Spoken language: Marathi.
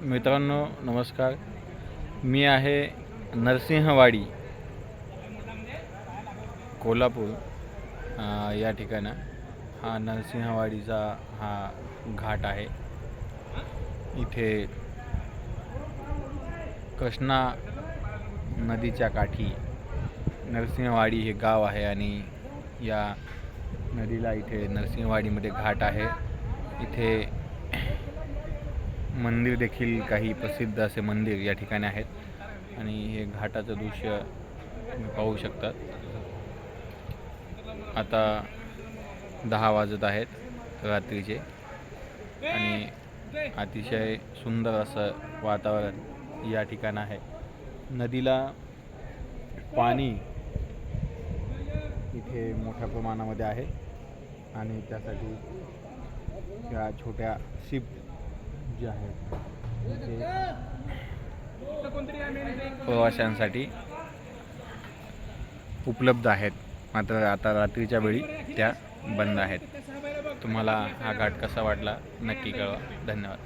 मित्रांनो नमस्कार. मी आहे नरसिंहवाडी कोल्हापूर या ठिकाणं. हा नरसिंहवाडीचा हा घाट आहे. इथे कृष्णा नदीच्या काठी नरसिंहवाडी हे गाव आहे आणि या नदीला इथे नरसिंहवाडीमध्ये घाट आहे. इथे मंदिर देखील काही प्रसिद्ध असे मंदिर या ठिकाणी आहेत. आणि हे घाटाचं दृश्य तुम्ही पाहू शकतात. आता दहा वाजत आहेत रात्रीचे. आणि अतिशय सुंदर असं वातावरण या ठिकाण आहे. नदीला पाणी इथे मोठ्या प्रमाणामध्ये आहे. आणि त्यासाठी त्या छोट्या शिप ज्या आहेत. ते प्रवाशांसाठी उपलब्ध आहेत. मात्र आता रात्रीच्या वेळी त्या बंद आहेत. तुम्हाला हा घाट कसा वाटला नक्की कळवा. धन्यवाद.